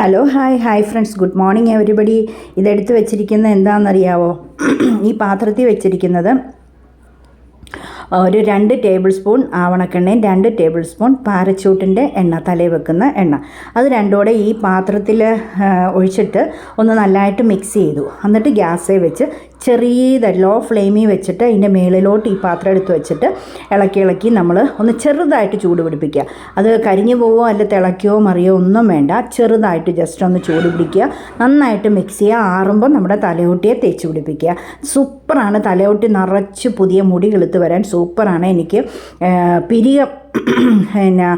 Hello hi hi friends good morning everybody ഇതെടുത്ത് വെച്ചിരിക്കുന്നത് എന്താണെന്നറിയാവോ? ഈ പാത്രത്തിൽ വെച്ചിരിക്കുന്നത് ഒരു രണ്ട് ടേബിൾ സ്പൂൺ ആവണക്കെണ്ണയും രണ്ട് ടേബിൾ സ്പൂൺ പാരച്ചൂട്ടിന്റെ എണ്ണ തലയിൽ വെക്കുന്ന എണ്ണ. അത് രണ്ടോടെ ഈ പാത്രത്തിൽ ഒഴിച്ചിട്ട് ഒന്ന് നല്ലതായിട്ട് മിക്സ് ചെയ്തു. എന്നിട്ട് ഗ്യാസേ വെച്ച് ചെറിയത് ലോ ഫ്ലെയിമിൽ വെച്ചിട്ട് അതിന്റെ മേളിലോട്ട് ഈ പാത്രം എടുത്ത് വെച്ചിട്ട് ഇളക്കി ഇളക്കി നമ്മൾ ഒന്ന് ചെറുതായിട്ട് ചൂട് പിടിപ്പിക്കുക. അത് കരിഞ്ഞു പോവോ അല്ല തിളയ്ക്കുകയോ മറിയോ ഒന്നും വേണ്ട. ചെറുതായിട്ട് ജസ്റ്റ് ഒന്ന് ചൂട് പിടിക്കുക. നന്നായിട്ട് മിക്സ് ചെയ്യുക. ആറുമ്പോൾ നമ്മുടെ തലയോട്ടിയെ തേച്ച് പിടിപ്പിക്കുക. സൂപ്പറാണ് തലയോട്ടി നിറച്ച് പുതിയ മുടി കിളുത്ത് വരാൻ സൂപ്പറാണ് എനിക്ക്. പിരിയ പിന്നെ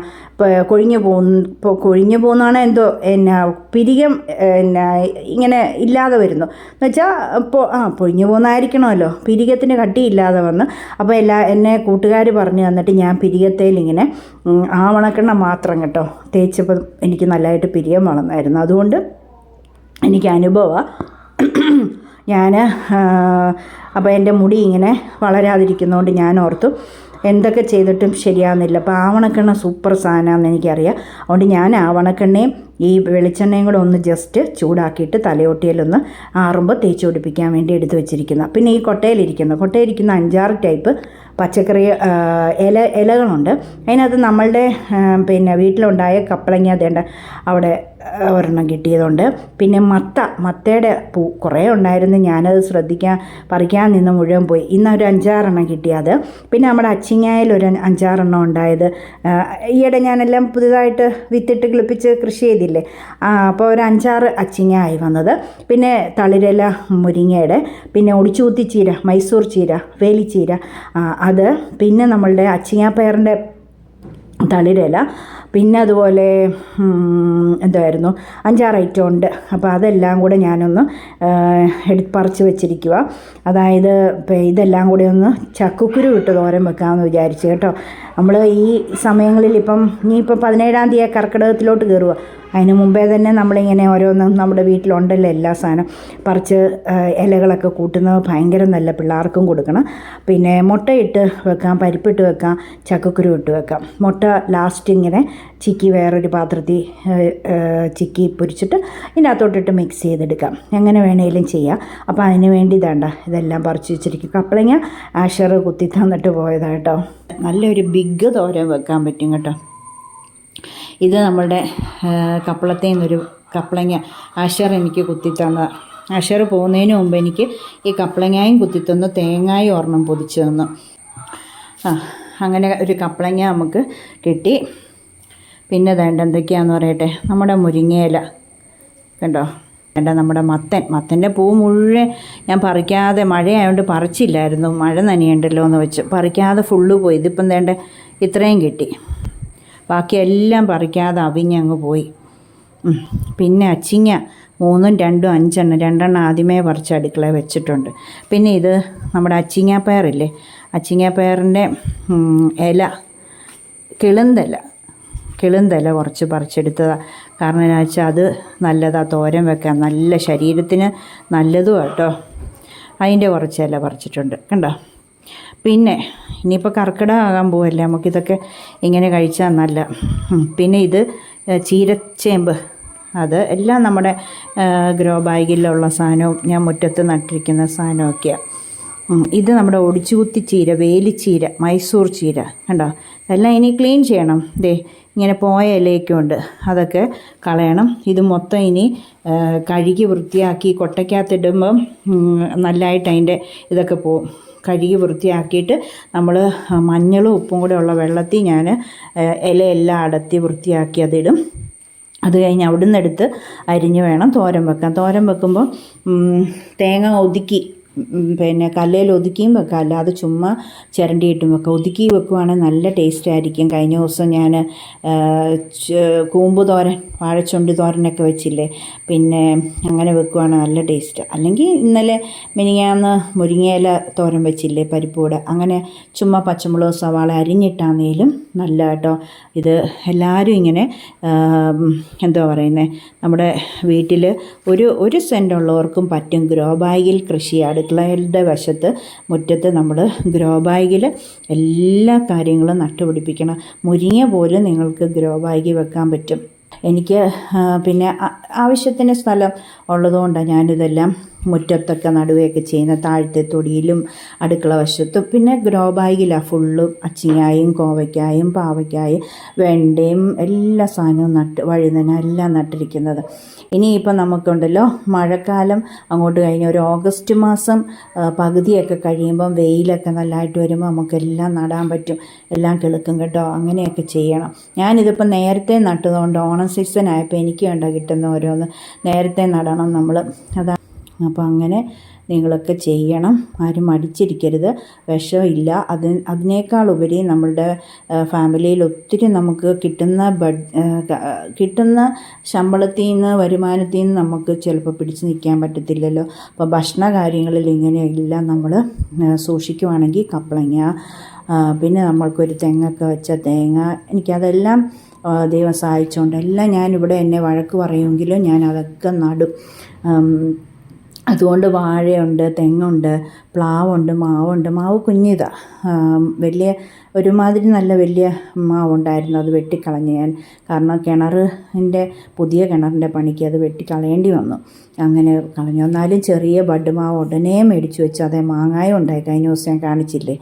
കൊഴിഞ്ഞു പോകുന്ന ഇപ്പോൾ കൊഴിഞ്ഞു പോകുന്നതാണ് എന്തോ എന്നാ പിരികം എന്നാ ഇങ്ങനെ ഇല്ലാതെ വരുന്നു. എന്ന് വെച്ചാൽ ഇപ്പോൾ ആ പൊഴിഞ്ഞു പോകുന്നതായിരിക്കണമല്ലോ. പിരികത്തിന് കട്ടിയില്ലാതെ വന്ന്. അപ്പോൾ എല്ലാ എന്നെ കൂട്ടുകാർ പറഞ്ഞു തന്നിട്ട് ഞാൻ പിരികത്തേൽ ഇങ്ങനെ ആവണക്കെണ്ണ മാത്രം കേട്ടോ. തേച്ചപ്പോൾ എനിക്ക് നല്ലതായിട്ട് പിരികം വളർന്നായിരുന്നു. അതുകൊണ്ട് എനിക്ക് അനുഭവമാണ് ഞാൻ അപ്പോൾ എന്റെ മുടി ഇങ്ങനെ വളരാതിരിക്കുന്നതുകൊണ്ട് ഞാൻ ഓർത്തു എന്തൊക്കെ ചെയ്തിട്ടും ശരിയാവുന്നില്ല. അപ്പോൾ ആവണക്കെണ്ണ സൂപ്പർ സാധനമാണെന്ന് എനിക്കറിയാം. അതുകൊണ്ട് ഞാൻ ആവണക്കെണ്ണയും ഈ വെളിച്ചെണ്ണയും കൂടെ ഒന്ന് ജസ്റ്റ് ചൂടാക്കിയിട്ട് തലയോട്ടിയിലൊന്ന് ആറുമ്പോൾ തേച്ച് പിടിപ്പിക്കാൻ വേണ്ടി എടുത്തു വെച്ചിരിക്കുന്ന. പിന്നെ ഈ കൊട്ടയിലിരിക്കുന്ന. കൊട്ടയിലിരിക്കുന്ന അഞ്ചാറ് ടൈപ്പ് പച്ചക്കറി ഇല ഇലകളുണ്ട്. അതിനകത്ത് നമ്മളുടെ പിന്നെ വീട്ടിലുണ്ടായ കപ്പളങ്ങ അതേണ്ട അവിടെ ഒരെണ്ണം കിട്ടിയതുണ്ട് പിന്നെ മത്ത മത്തയുടെ പൂ കുറേ ഉണ്ടായിരുന്നു. ഞാനത് ശ്രദ്ധിക്കാൻ പറിക്കാൻ നിന്ന് മുഴുവൻ പോയി. ഇന്ന് ഒരു അഞ്ചാറെണ്ണം കിട്ടിയത്. പിന്നെ നമ്മുടെ അച്ചിങ്ങായിൽ ഒരു അഞ്ചാറെണ്ണം ഉണ്ടായത്. ഈയിടെ ഞാനെല്ലാം പുതിയതായിട്ട് വിത്തിട്ട് കിളിപ്പിച്ച് കൃഷി ചെയ്തില്ലേ? അപ്പോൾ ഒരു അഞ്ചാറ് അച്ചിങ്ങ ആയി വന്നത്. പിന്നെ തളിരല മുരിങ്ങയുടെ പിന്നെ ഒടിച്ചൂത്തി ചീര മൈസൂർ ചീര വേലിച്ചീര അത് പിന്നെ നമ്മളുടെ അച്ചിങ്ങാപ്പയറിന്റെ തളിരില പിന്നെ അതുപോലെ എന്തായിരുന്നു? അഞ്ചാറ് ഐറ്റം ഉണ്ട്. അപ്പോൾ അതെല്ലാം കൂടെ ഞാനൊന്ന് എടു പറിച്ച് വെച്ചിരിക്കുക അതായത് ഇതെല്ലാം കൂടി ഒന്ന് ചക്കുക്കുരു ഇട്ട് തോരൻ വെക്കാമെന്ന് വിചാരിച്ചു കേട്ടോ. നമ്മൾ ഈ സമയങ്ങളിൽ ഇപ്പം ഇനിയിപ്പം പതിനേഴാം തീയതി കർക്കിടകത്തിലോട്ട് കയറുക അതിന് മുമ്പേ തന്നെ നമ്മളിങ്ങനെ ഓരോന്നും നമ്മുടെ വീട്ടിലുണ്ടല്ലോ എല്ലാ സാധനം. പറിച്ച് ഇലകളൊക്കെ കൂട്ടുന്നത് ഭയങ്കര നല്ല പിള്ളേർക്കും കൊടുക്കണം. പിന്നെ മുട്ടയിട്ട് വെക്കാം പരിപ്പിട്ട് വെക്കാം ചക്കക്കുരു ഇട്ട് വെക്കാം. മുട്ട ലാസ്റ്റ് ഇങ്ങനെ ചിക്കി വേറൊരു പാത്രത്തിൽ ചിക്കി പൊരിച്ചിട്ട് ഇതിനകത്തോട്ടിട്ട് മിക്സ് ചെയ്തെടുക്കാം എങ്ങനെ വേണേലും ചെയ്യാം. അപ്പോൾ അതിന് വേണ്ടി ഇതാണ്ട ഇതെല്ലാം പറിച്ച് വെച്ചിരിക്കും കപ്പളങ്ങ ആഷർ കുത്തി തന്നിട്ട് പോയതാട്ടോ. നല്ലൊരു ബിഗ് തോര വെക്കാൻ പറ്റും കേട്ടോ. ഇത് നമ്മളുടെ കപ്പളത്തിൽ നിന്നൊരു കപ്പളങ്ങ ആഷർ എനിക്ക് കുത്തിത്തന്ന ആഷർ പോകുന്നതിന് മുമ്പ് എനിക്ക് ഈ കപ്പളങ്ങായും കുത്തിത്തന്നു തേങ്ങായും ഒരെണ്ണം പൊതിച്ചു തന്നു. ആ അങ്ങനെ ഒരു കപ്പളങ്ങ നമുക്ക് കിട്ടി. പിന്നെ വേണ്ട എന്തൊക്കെയാണെന്ന് പറയട്ടെ? നമ്മുടെ മുരിങ്ങയില. കണ്ടോ? വേണ്ട നമ്മുടെ മത്തൻ. മത്തന്റെ പൂ മുഴുവൻ ഞാൻ പറിക്കാതെ മഴയായതുകൊണ്ട് പറിച്ചില്ലായിരുന്നു. മഴ നനയണ്ടല്ലോ എന്ന് വെച്ച്. പറിക്കാതെ ഫുള്ള് പോയി. ഇതിപ്പം വേണ്ട ഇത്രയും കിട്ടി. ബാക്കിയെല്ലാം പറിക്കാതെ അവിഞ്ഞങ്ങ് പോയി. പിന്നെ അച്ചിങ്ങ മൂന്നും രണ്ടും അഞ്ചെണ്ണം. രണ്ടെണ്ണം ആദ്യമേ പറിച്ച് അടുക്കള വെച്ചിട്ടുണ്ട്. പിന്നെ ഇത് നമ്മുടെ അച്ചിങ്ങാപ്പയറില്ലേ? അച്ചിങ്ങാപ്പയറിന്റെ ഇല. കിളുന്തല കിളുന്തല കുറച്ച് പറിച്ചെടുത്തതാണ് കാരണം എന്നു വെച്ചാൽ അത് നല്ലതാണ് തോരൻ വെക്കാൻ നല്ല ശരീരത്തിന് നല്ലതും കേട്ടോ അതിന്റെ കുറച്ച് ഇല പറിച്ചിട്ടുണ്ട് കണ്ടോ? പിന്നെ ഇനിയിപ്പോൾ കർക്കിടകമാകാൻ പോവല്ലേ നമുക്കിതൊക്കെ ഇങ്ങനെ കഴിച്ചാൽ നല്ല. പിന്നെ ഇത് ചീരച്ചേമ്പ്. അത് എല്ലാം നമ്മുടെ ഗ്രോ ബാഗിലുള്ള സാധനവും ഞാൻ മുറ്റത്ത് നട്ടിരിക്കുന്ന സാധനമൊക്കെയാണ് ഇത് നമ്മുടെ ഒടിച്ചുകുത്തി ചീര വേലിച്ചീര മൈസൂർ ചീര കണ്ടോ? എല്ലാം ഇനി ക്ലീൻ ചെയ്യണം. ദേ ഇങ്ങനെ പോയ ഇലയൊക്കെ ഉണ്ട്. അതൊക്കെ കളയണം. ഇത് മൊത്തം ഇനി കഴുകി വൃത്തിയാക്കി കൊട്ടയ്ക്കകത്തിടുമ്പം നല്ലതായിട്ട് അതിന്റെ ഇതൊക്കെ പോവും. കഴുകി വൃത്തിയാക്കിയിട്ട് നമ്മൾ മഞ്ഞളും ഉപ്പും കൂടെ ഉള്ള വെള്ളത്തിൽ ഞാൻ ഇലയെല്ലാം അടത്തി വൃത്തിയാക്കി അതിടും. അത് കഴിഞ്ഞ് അവിടുന്ന് എടുത്ത് അരിഞ്ഞ് വേണം തോരൻ വെക്കാൻ. തോരൻ വെക്കുമ്പോൾ തേങ്ങ ഒതുക്കി പിന്നെ കല്ലേൽ ഒതുക്കിയും വെക്കാം. അല്ലാതെ ചുമ്മാ ചിരണ്ടിയിട്ടും വെക്കുക ഒതുക്കി വെക്കുവാണെങ്കിൽ നല്ല ടേസ്റ്റ് ആയിരിക്കും. കഴിഞ്ഞ ദിവസം ഞാൻ കൂമ്പ് തോരൻ വാഴച്ചുണ്ടി തോരനൊക്കെ വെച്ചില്ലേ? പിന്നെ അങ്ങനെ വെക്കുവാണെങ്കിൽ നല്ല ടേസ്റ്റ് അല്ലെങ്കിൽ ഇന്നലെ മിനിങ്ങാന്ന് മുരിങ്ങയില തോരൻ വെച്ചില്ലേ? പരിപ്പൂടെ അങ്ങനെ ചുമ്മാ പച്ചമുളക് സവാള അരിഞ്ഞിട്ടാന്നേലും നല്ല കേട്ടോ ഇത് എല്ലാവരും ഇങ്ങനെ എന്താ പറയുന്നത് നമ്മുടെ വീട്ടിൽ ഒരു ഒരു സെന്റുള്ളവർക്കും പറ്റും ഗ്രോ ബാഗിൽ കൃഷി അടുക്കളയുടെ വശത്ത് മുറ്റത്ത് നമ്മൾ ഗ്രോ ബാഗിൽ എല്ലാ കാര്യങ്ങളും നട്ടുപിടിപ്പിക്കണം. മുരിങ്ങ പോലും നിങ്ങൾക്ക് ഗ്രോ ബാഗിൽ വെക്കാൻ പറ്റും. എനിക്ക് പിന്നെ ആവശ്യത്തിന് സ്ഥലം ഉള്ളതുകൊണ്ടാണ് ഞാനിതെല്ലാം മുറ്റത്തൊക്കെ നടുകയൊക്കെ ചെയ്യുന്ന താഴത്തെ തൊടിയിലും അടുക്കള വശത്തും. പിന്നെ ഗ്രോ ബാഗിലാണ് ഫുള്ളും അച്ചിങ്ങായും കോവയ്ക്കായും പാവയ്ക്കായും വെണ്ടയും എല്ലാ സാധനവും നട്ട് വഴുതന എല്ലാം നട്ടിരിക്കുന്നത്. ഇനിയിപ്പോൾ നമുക്കുണ്ടല്ലോ മഴക്കാലം. അങ്ങോട്ട് കഴിഞ്ഞ ഒരു ഓഗസ്റ്റ് മാസം പകുതിയൊക്കെ കഴിയുമ്പം വെയിലൊക്കെ നല്ലതായിട്ട് വരുമ്പോൾ നമുക്കെല്ലാം നടാൻ പറ്റും. എല്ലാം കിളുക്കും കേട്ടോ. അങ്ങനെയൊക്കെ ചെയ്യണം. ഞാനിതിപ്പോൾ നേരത്തെ നട്ടതുകൊണ്ട് ഓണം സീസൺ ആയപ്പോൾ എനിക്ക് വേണ്ട കിട്ടുന്ന ഓരോന്ന്. നേരത്തെ നടണം നമ്മൾ അതാ അപ്പോൾ അങ്ങനെ നിങ്ങളൊക്കെ ചെയ്യണം. ആരും മടിച്ചിരിക്കരുത്. വിഷമില്ല. അത് അതിനേക്കാൾ ഉപരി നമ്മളുടെ ഫാമിലിയിൽ ഒത്തിരി നമുക്ക് കിട്ടുന്ന ബഡ് കിട്ടുന്ന ശമ്പളത്തിൽ നിന്ന് വരുമാനത്തിൽ നിന്ന് നമുക്ക് ചിലപ്പോൾ പിടിച്ചു നിൽക്കാൻ പറ്റത്തില്ലല്ലോ. അപ്പോൾ ഭക്ഷണ കാര്യങ്ങളിൽ ഇങ്ങനെയെല്ലാം നമ്മൾ സൂക്ഷിക്കുവാണെങ്കിൽ കപ്പളങ്ങ പിന്നെ നമ്മൾക്കൊരു തെങ്ങൊക്കെ വെച്ച തേങ്ങ എനിക്കതെല്ലാം ദൈവം സഹായിച്ചുകൊണ്ട് എല്ലാം ഞാനിവിടെ എന്നെ വഴക്ക് പറയുമെങ്കിലും ഞാൻ അതൊക്കെ നടും അതുകൊണ്ട് വാഴയുണ്ട് തെങ്ങുണ്ട് പ്ലാവുണ്ട് മാവുണ്ട്. മാവ് കുഞ്ഞിതാണ് വലിയ ഒരുമാതിരി നല്ല വലിയ മാവുണ്ടായിരുന്നു. അത് വെട്ടിക്കളഞ്ഞ് ഞാൻ. കാരണം കിണറിന്റെ പുതിയ കിണറിന്റെ പണിക്ക് അത് വെട്ടിക്കളയേണ്ടി വന്നു. അങ്ങനെ കളഞ്ഞു. എന്നാലും ചെറിയ ബഡ് മാവ് ഉടനെ മേടിച്ചു വെച്ച്. അതേ മാങ്ങായും ഉണ്ടായി. കഴിഞ്ഞ ദിവസം ഞാൻ കാണിച്ചില്ലേ?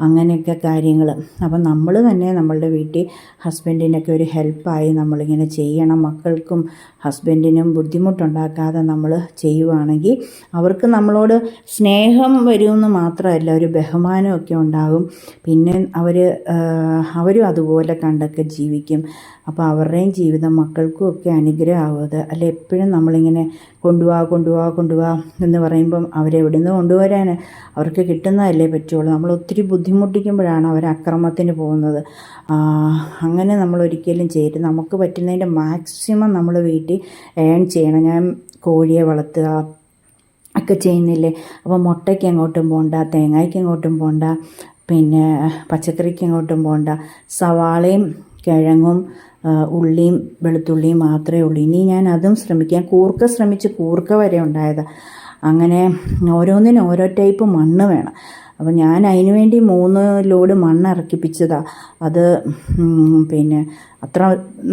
അങ്ങനെയൊക്കെ കാര്യങ്ങൾ. അപ്പം നമ്മൾ തന്നെ നമ്മളുടെ വീട്ടിൽ ഹസ്ബൻഡിനൊക്കെ ഒരു ഹെൽപ്പായി നമ്മളിങ്ങനെ ചെയ്യണം. മക്കൾക്കും ഹസ്ബൻഡിനും ബുദ്ധിമുട്ടുണ്ടാക്കാതെ നമ്മൾ ചെയ്യുവാണെങ്കിൽ അവർക്ക് നമ്മളോട് സ്നേഹം വരുമെന്ന് മാത്രമല്ല ഒരു ബഹുമാനമൊക്കെ ഉണ്ടാകും. പിന്നെ അവർ അവരും അതുപോലെ കണ്ടൊക്കെ ജീവിക്കും. അപ്പോൾ അവരുടെയും ജീവിതം മക്കൾക്കും ഒക്കെ അനുഗ്രഹമാവുന്നത്. അല്ല എപ്പോഴും നമ്മളിങ്ങനെ കൊണ്ടുപോവാ കൊണ്ടുപോവാ കൊണ്ടുപോവാ എന്ന് പറയുമ്പം അവരെവിടെ നിന്ന് കൊണ്ടുവരാൻ അവർക്ക് കിട്ടുന്നതല്ലേ പറ്റുള്ളൂ. നമ്മൾ ഒത്തിരി ബുദ്ധിമുട്ടിക്കുമ്പോഴാണ് അവർ അക്രമത്തിന് പോകുന്നത്. അങ്ങനെ നമ്മൾ ഒരിക്കലും ചെയ്യരുത്. നമുക്ക് പറ്റുന്നതിന്റെ മാക്സിമം നമ്മൾ വീട്ടിൽ ഏൺ ചെയ്യണം. ഞാൻ കോഴിയെ വളർത്തുക ഒക്കെ ചെയ്യുന്നില്ലേ? അപ്പോൾ മുട്ടയ്ക്ക് എങ്ങോട്ടും പോകണ്ട തേങ്ങയ്ക്ക് എങ്ങോട്ടും പോകണ്ട പിന്നെ പച്ചക്കറിക്ക് എങ്ങോട്ടും പോകണ്ട സവാളയും കിഴങ്ങും ഉള്ളിയും വെളുത്തുള്ളിയും മാത്രമേ ഉള്ളൂ. ഇനി ഞാൻ അതും ശ്രമിക്കാം. കൂർക്ക ശ്രമിച്ച് കൂർക്ക വരെ ഉണ്ടായത്. അങ്ങനെ ഓരോന്നിനും ഓരോ ടൈപ്പ് മണ്ണ് വേണം. അപ്പോൾ ഞാൻ അതിന് വേണ്ടി മൂന്ന് ലോഡ് മണ്ണ് ഇറക്കിപ്പിച്ചതാണ് അത് പിന്നെ അത്ര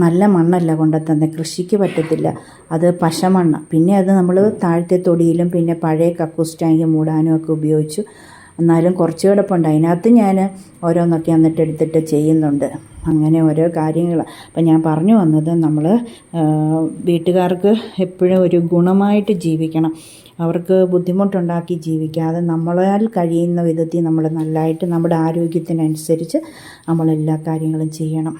നല്ല മണ്ണല്ല കൊണ്ടെത്തുന്നത് കൃഷിക്ക് പറ്റത്തില്ല. അത് പശമണ്ണ് പിന്നെ അത് നമ്മൾ താഴത്തെ തൊടിയിലും പിന്നെ പഴയ കക്കൂസ് ടാങ്ക് മൂടാനും ഒക്കെ ഉപയോഗിച്ചു. എന്നാലും കുറച്ച് കിടപ്പുണ്ട്. അതിനകത്ത് ഞാൻ ഓരോന്നൊക്കെ എന്നിട്ട് എടുത്തിട്ട് ചെയ്യുന്നുണ്ട്. അങ്ങനെ ഓരോ കാര്യങ്ങൾ അപ്പം ഞാൻ പറഞ്ഞു വന്നത് നമ്മൾ വീട്ടുകാർക്ക് എപ്പോഴും ഒരു ഗുണമായിട്ട് ജീവിക്കണം. അവർക്ക് ബുദ്ധിമുട്ടുണ്ടാക്കി ജീവിക്കാതെ നമ്മളാൽ കഴിയുന്ന വിധത്തിൽ നമ്മൾ നല്ലതായിട്ട് നമ്മുടെ ആരോഗ്യത്തിനനുസരിച്ച് നമ്മൾ എല്ലാ കാര്യങ്ങളും ചെയ്യണം.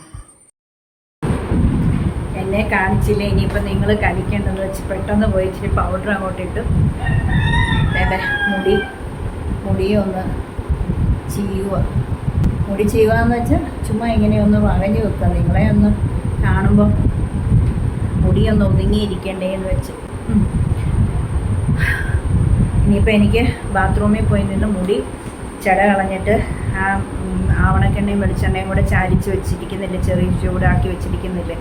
എന്നെ കാണിച്ചില്ല? ഇനിയിപ്പോൾ നിങ്ങൾ കഴിക്കേണ്ടത് വെച്ച് പെട്ടെന്ന് പോയി പൗഡർ അങ്ങോട്ട് ഇട്ടു. വേറെ മുടി. മുടിയൊന്ന് ചെയ്യുക. മുടി ചെയ്യുക എന്ന് വെച്ചാൽ ചുമ്മാ ഇങ്ങനെ ഒന്ന് വകഞ്ഞു വെക്കുക നിങ്ങളെ ഒന്ന് കാണുമ്പോൾ മുടിയൊന്ന് ഒതുങ്ങിയിരിക്കണ്ടേ എന്ന് വെച്ച്. ഇനിയിപ്പോൾ എനിക്ക് ബാത്റൂമിൽ പോയി നിന്ന് മുടി ചട കളഞ്ഞിട്ട് ആ ആവണക്കെണ്ണയും വെളിച്ചെണ്ണയും കൂടെ ചാലിച്ച് വെച്ചിരിക്കുന്നില്ലേ? ചെറിയ ചൂടാക്കി വെച്ചിരിക്കുന്നില്ലേ?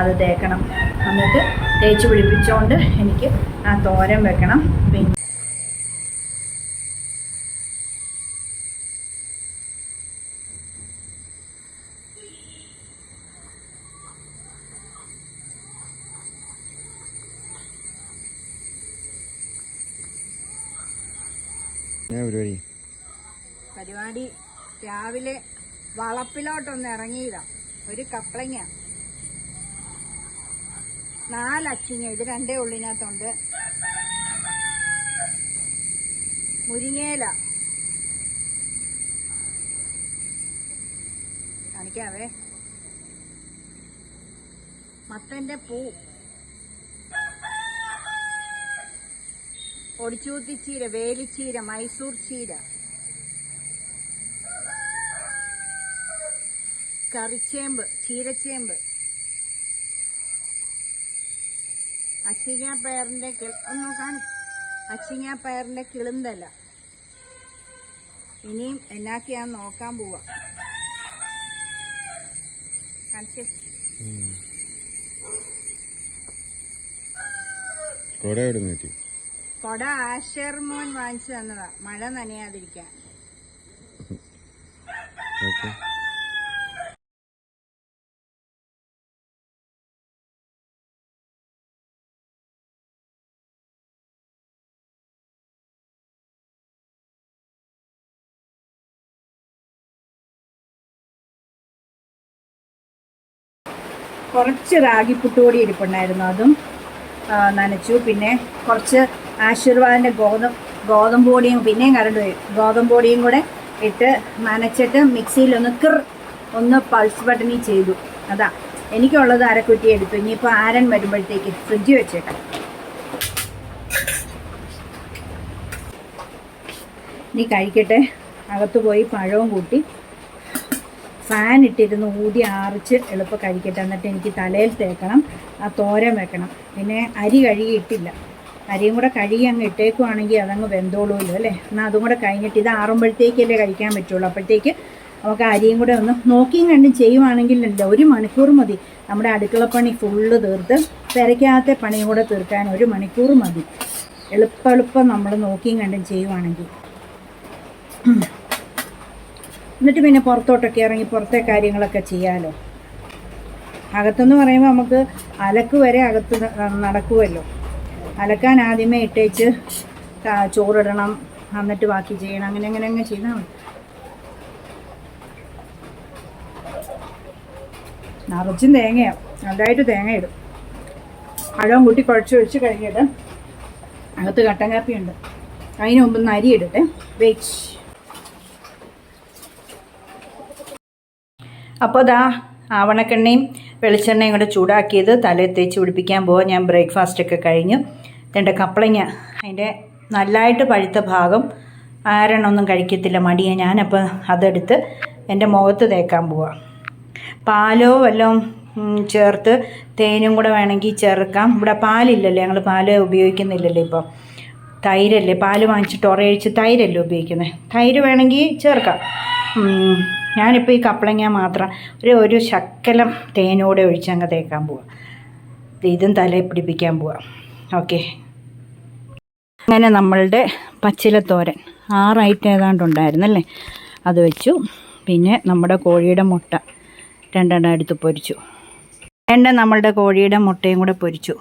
അത് തേക്കണം. എന്നിട്ട് തേച്ച് പിടിപ്പിച്ചുകൊണ്ട് എനിക്ക് ആ തോരൻ വെക്കണം. പിന്നെ രാവിലെ വളപ്പിലോട്ടൊന്ന് ഇറങ്ങിയതാ. ഒരു കപ്ലങ്ങ. നാലച്ചിങ്ങ. ഇത് രണ്ടേ ഉള്ളിനകത്തുണ്ട്. മുരിങ്ങേല കാണിക്കാവേ. മത്തന്റെ പൂ. ഒടിച്ചൂത്തിച്ചീര വേലിച്ചീര മൈസൂർ ചീര. കറിച്ചേമ്പ് ചീരച്ചേമ്പ്. അച്ചിങ്ങാപ്പയറിന്റെ കിൾ- ഒന്ന് കാണിച്ചു അച്ചിങ്ങ പയറിന്റെ കിളിന്തല. ഇനിയും എന്നാക്കിയാന്ന് നോക്കാൻ പോവാ. കുട കൊട മോൻ വാങ്ങിച്ചു തന്നതാ. മഴ നനയാതിരിക്കാൻ. ഓക്കെ. കുറച്ച് റാഗി കൂടി ഇരിപ്പുണ്ടായിരുന്നു. അതും നനച്ചു. പിന്നെ കുറച്ച് ആശീർവാദിന്റെ ഗോതം ഗോതമ്പ് പൊടിയും പിന്നെയും കറണ്ട് പോയി. ഗോതമ്പ് പൊടിയും കൂടെ ഇട്ട് നനച്ചിട്ട് മിക്സിയിലൊന്ന് കിർ ഒന്ന് പൾസ് ബട്ടണി ചെയ്തു. അതാ. എനിക്കുള്ളത് അരക്കുറ്റി എടുത്തു. ഇനിയിപ്പോൾ ആരൻ വരുമ്പോഴത്തേക്ക് ഫ്രിഡ്ജ് വെച്ചേക്കാം. നീ കഴിക്കട്ടെ. അകത്ത് പോയി പഴവും കൂട്ടി ഫാൻ ഇട്ടിരുന്ന് ഊതി ആറിച്ച് എളുപ്പം കഴിക്കട്ടെ. എന്നിട്ട് എനിക്ക് തലയിൽ തേക്കണം. ആ തോരൻ വെക്കണം. പിന്നെ അരി കഴുകിയിട്ടില്ല. അരിയും കൂടെ കഴുകി അങ്ങ് ഇട്ടേക്കുവാണെങ്കിൽ അതങ്ങ് വെന്തോളൂല്ലോ അല്ലേ? എന്നാൽ അതും കൂടെ കഴിഞ്ഞിട്ട് ഇത് ആറുമ്പോഴത്തേക്കല്ലേ കഴിക്കാൻ പറ്റുള്ളൂ. അപ്പോഴത്തേക്ക് നമുക്ക് അരിയും കൂടെ ഒന്ന് നോക്കിയും കണ്ടും ചെയ്യുവാണെങ്കിലല്ല ഒരു മണിക്കൂർ മതി. നമ്മുടെ അടുക്കളപ്പണി ഫുള്ള് തീർത്ത് തിരക്കാത്ത പണിയും കൂടെ തീർക്കാൻ ഒരു മണിക്കൂർ മതി. എളുപ്പം എളുപ്പം നമ്മൾ നോക്കിയും കണ്ടും ചെയ്യുവാണെങ്കിൽ. എന്നിട്ട് പിന്നെ പുറത്തോട്ടൊക്കെ ഇറങ്ങി പുറത്തെ കാര്യങ്ങളൊക്കെ ചെയ്യാമല്ലോ അകത്തെന്ന് പറയുമ്പോൾ നമുക്ക് അലക്ക് വരെ അകത്ത് നടക്കുമല്ലോ അലക്കാൻ ആദ്യമേ ഇട്ടേച്ച് ചോറിടണം എന്നിട്ട് ബാക്കി ചെയ്യണം അങ്ങനെ അങ്ങനെ അങ്ങ് ചെയ്താൽ നിറച്ചും തേങ്ങയാണ് നല്ലതായിട്ട് തേങ്ങ ഇടും പഴവും കൂട്ടി കുഴച്ച് വെച്ച് കഴിഞ്ഞിട്ട് അകത്ത് കട്ടൻ കാപ്പിയുണ്ട്. അതിന് മുമ്പ് ഒന്ന് അരി ഇടട്ടെ വെയിറ്റ് അപ്പോൾ ദാ ആവണക്കെണ്ണയും വെളിച്ചെണ്ണയും കൂടെ ചൂടാക്കിയത് തലയിൽ തേച്ച് പിടിപ്പിക്കാൻ പോവാം. ഞാൻ ബ്രേക്ക്ഫാസ്റ്റ് ഒക്കെ കഴിഞ്ഞു. എന്റെ കപ്പളങ്ങ അതിന്റെ നല്ലതായിട്ട് പഴുത്ത ഭാഗം ആരെണ്ണമൊന്നും കഴിക്കത്തില്ല. മടിയെ ഞാനപ്പോൾ അതെടുത്ത് എന്റെ മുഖത്ത് തേക്കാൻ പോവാം. പാലോ വല്ലതും ചേർത്ത് തേനും കൂടെ വേണമെങ്കിൽ ചേർക്കാം. ഇവിടെ പാലില്ലല്ലോ. ഞങ്ങൾ പാൽ ഉപയോഗിക്കുന്നില്ലല്ലോ ഇപ്പോൾ തൈരല്ലേ? പാൽ വാങ്ങിച്ചിട്ട് ഒറയഴിച്ച് തൈരല്ലേ ഉപയോഗിക്കുന്നത് തൈര് വേണമെങ്കിൽ ചേർക്കാം. ഞാനിപ്പോൾ ഈ കപ്പളങ്ങ മാത്രം ഒരു ഒരു ശക്കലം തേനോടെ ഒഴിച്ചങ്ങ് തേക്കാൻ പോവാം. ഇതും തലയിൽ പിടിപ്പിക്കാൻ പോവാം. ഓക്കെ. അങ്ങനെ നമ്മളുടെ പച്ചിലത്തോരൻ ആറ് ഐറ്റം ഏതാണ്ട് ഉണ്ടായിരുന്നല്ലേ? അത് വെച്ചു. പിന്നെ നമ്മുടെ കോഴിയുടെ മുട്ട രണ്ടെണ്ണം എടുത്ത് പൊരിച്ചു. രണ്ട് നമ്മളുടെ കോഴിയുടെ മുട്ടയും കൂടെ പൊരിച്ചു.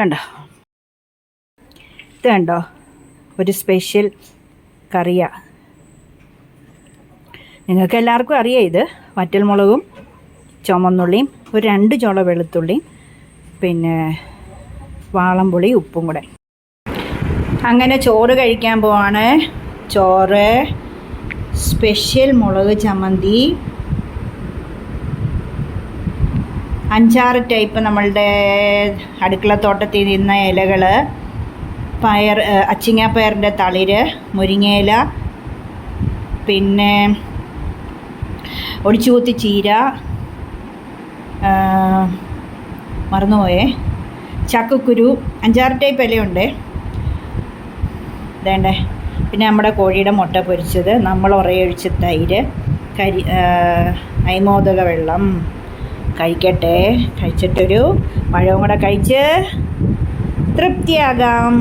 കണ്ടോ? ഇത് കണ്ടോ? ഒരു സ്പെഷ്യൽ കറിയാ. നിങ്ങൾക്ക് എല്ലാവർക്കും അറിയാം ഇത്. വറ്റൽമുളകും ചുമന്നുള്ളിയും ഒരു രണ്ട് ചുള വെളുത്തുള്ളിയും പിന്നെ വാളംപുളി ഉപ്പും കൂടെ. അങ്ങനെ ചോറ് കഴിക്കാൻ പോവാണ്. ചോറ് സ്പെഷ്യൽ മുളക് ചമ്മന്തി. അഞ്ചാറ് ടൈപ്പ് നമ്മളുടെ അടുക്കളത്തോട്ടത്തിൽ നിന്ന ഇലകൾ പയർ അച്ചിങ്ങാപ്പയറിന്റെ തളിര് മുരിങ്ങയില പിന്നെ ഒടിച്ചുകൂത്തി ചീര മറന്നുപോയേ. ചക്കക്കുരു അഞ്ചാറ് ടൈപ്പ് ഇലയുണ്ട്. വേണ്ടേ പിന്നെ നമ്മുടെ കോഴിയുടെ മുട്ട പൊരിച്ചത് നമ്മൾ ഉറയൊഴിച്ച് തൈര് കരി അയ്മോദക വെള്ളം. കഴിക്കട്ടെ. കഴിച്ചിട്ടൊരു പഴവും കൂടെ കഴിച്ച് തൃപ്തിയാകാം.